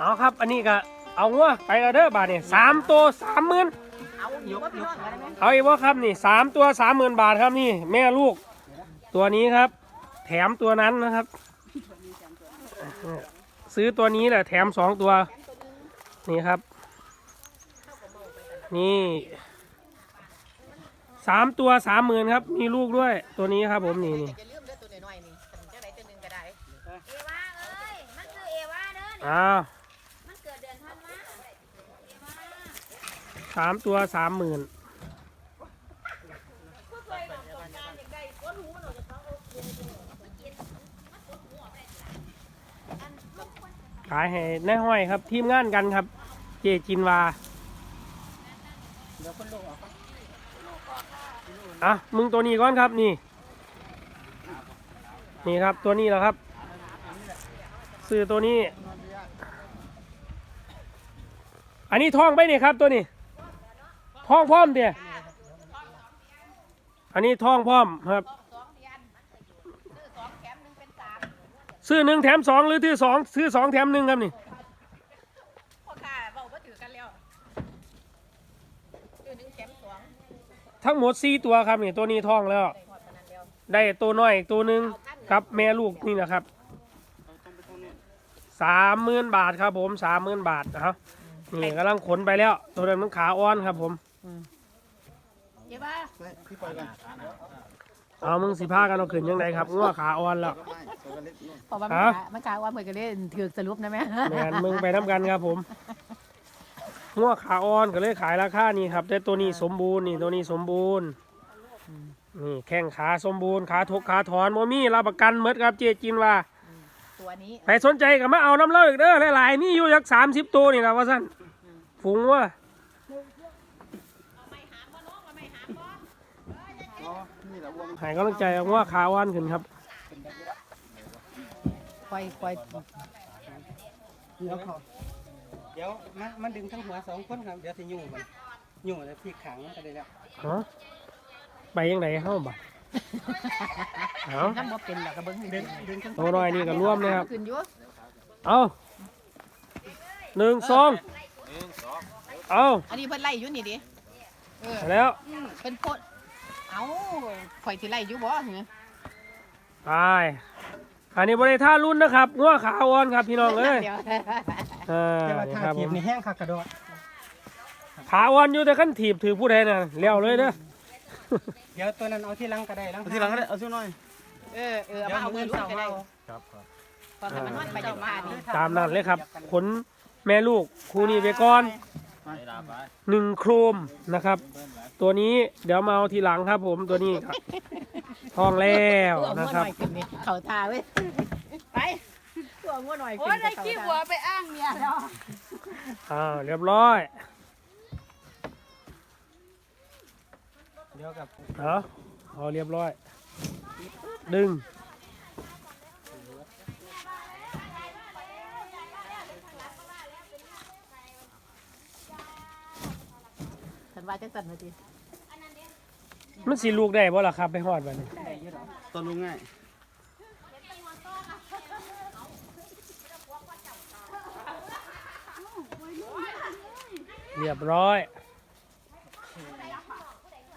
เอาครับ อันนี้ก็เอางัวไปแล้วเด้อบาทนี่สามตัวสามหมื่นเอายกยกได้ไหมเอาอีกว่าครับนี่สามตัวสามหมื่นบาทครับนี่แม่ลูก ตัวนี้ครับ แถมตัวนั้นนะครับ ซื้อตัวนี้แหละแถมสองตัว นี่ครับ นี่สามตัวสามหมื่นครับ มีลูกด้วยตัวนี้ครับผมนี่นี่จะลืมเด้อตัวน้อยๆนี่จังไหนตัวหนึงก็ได้เอวาเอ้ยมันคือเอวาเด้อนี่ อ้าว มันเกิดเดือนธันวาเอวา สามตัวสามหมื่นขายให้ในห้อยครับ ทีมงานกันครับ เจจินวาอะมึงตัวนี้ก่อนครับนี่ นี่ครับตัวนี้แหละครับ ซื้อตัวนี้ อันนี้ทองไปนี่ครับตัวนี้ ทองพร้อมเดียอันนี้ทองพร้อมครับ ซื้อหนึ่งแถมสองหรือซื้อสองซื้อสองแถมหนึ่งครับนี่พ่อค้าเว้าบ่ถือกันแล้วตัวหนึงแถมสองทั้งหมดสี่ตัวครับนี่ตัวนี้ทองแล้วได้ฮอดปานนั้นแล้ว ได้ตัวน้อยอีกตัวหนึ่งกับแม่ลูกนี่นะครับสามหมื่นบาทครับผมสามหมื่นบาทนะครับนี่กำลังขนไปแล้ว ตัวนั้นมันขาอ่อนครับผม เดี๋ยวว่าพี่ปล่อยกันเอามึงสิพากันเอาขึ้นยังไงครับงัวขาอ่อนแล้วเพราะว่ามันฮะ กะมันกะว่าเหมือนกันเลยถือสรุปนะแม่แมนมึงไปน้ำกันครับผมงัวขาอ่อนก็เลยขายราคานี้ครับ แต่ตัวนี้สมบูรณ์นี่ตัวนี้สมบูรณ์นี่แข้งขาสมบูรณ์ขาทกขาถอนโมมี่รับประกันเมดครับเจจินว่าตัวนี้ใครสนใจก็มาเอาน้ำเล่าอีกเด้อหลายๆมีอยู่ยักสามสิบตัวนี่นะว่าสั้นฝูงว่า อ๋อนี่แหละวัวมันใหายกำลังใจเอาว่าขาวันขึ้นครับควายควายเดี๋ยวเขาเดี๋ยวมันมันดึงทั้งหัวสองคนครับ เดี๋ยวจะยุ่งมันยุ่งแล้วพี่ขังมันก็ได้แล้วฮะไปยังไงเข้าบ่เอาน้ำบ่เป็นหรอกกระเบิ้งให้ดึดึงงดึงทั้งตัวน้อยนี่ก็ร่วมเลยครับขึ้นอยู่เอาหนึ่งสองเอาอันนี้เพิ่นไล่อยู่นี่ดิเออแล้วเพิ่นโพด เอ้าข่อยสิไล่อยู่บ่เหรอไปอันนี้บริท่ารุ่นนะครับงัวขาอ่อนครับพี่น้องเอ้ยดี๋วเออแต่ว่านี่ทาครับผเทียบมนี่แห้งคักกระโดดขาอ่อนอยู่แต่ขั้นถีบถือผู้ใดน่ะเลี้ยวเลยเด้อเดี๋ยวตัวนั้นเอาที่หลังก็ได้หลังเอาทีหลังก็ได้เอาชื่อหน่อยเออเออเอาเดี๋ยวมาเอามืมืออเสาลูกก็ได้เอาครับครับพอแต่มันนอนไปจังหวะนี้ตามนั้นเลยครับขนแม่ลูกคู่นี้ไปก่อน หนึ่งโครมนะครับ ตัวนี้เดี๋ยวมาเอาทีหลังครับผมตัวนี้ครับทองแล้วตัวงันะวคหรับ น่อยขึ้นนี่เขาตาเว้ยไปตัวงัวหน่อยขึ้นโอ้ยได้เขาขี้ตาหัวไปอ้างเมียแล้วอ่าเรียบร้อยเดี๋ยวกับเอาเอาเรียบร้อย ดึง ว่าจังสันมาดิมันสีลูกได้บ่ล่ะครับไปหอดไปนี่ตอนลุงง่ายเรียบร้อย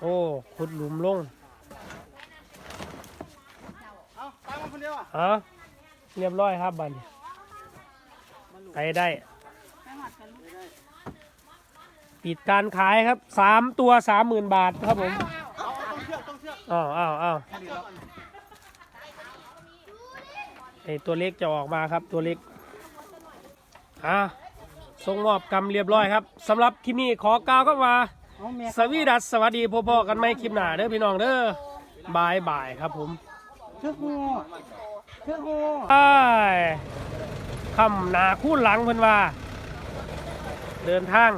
โอ้ขุดหลุมลงเอาตามมาคนเดียวอะเอาเรียบร้อยครับบัดนไปได้ ปิดการขายครับสามตัวสามหมื่นบาทครับผมเอาต้องเชือกต้องเชือกอ้าวอ้าวอ้าวไอตัวเล็กจะออกมาครับตัวเล็กอะส่งมอบกำเรียบร้อยครับสำหรับคลิปนี้ขอกล่าวก็มาเอาแม่สวีดัสสวัสดีพ่อๆกันไหมคลิปหน้าเด้อพี่น้องเด้อบายบายครับผมเชือกงูเชือกงูบายคำหนาคู่หลังเพิ่นว่า เดินทาง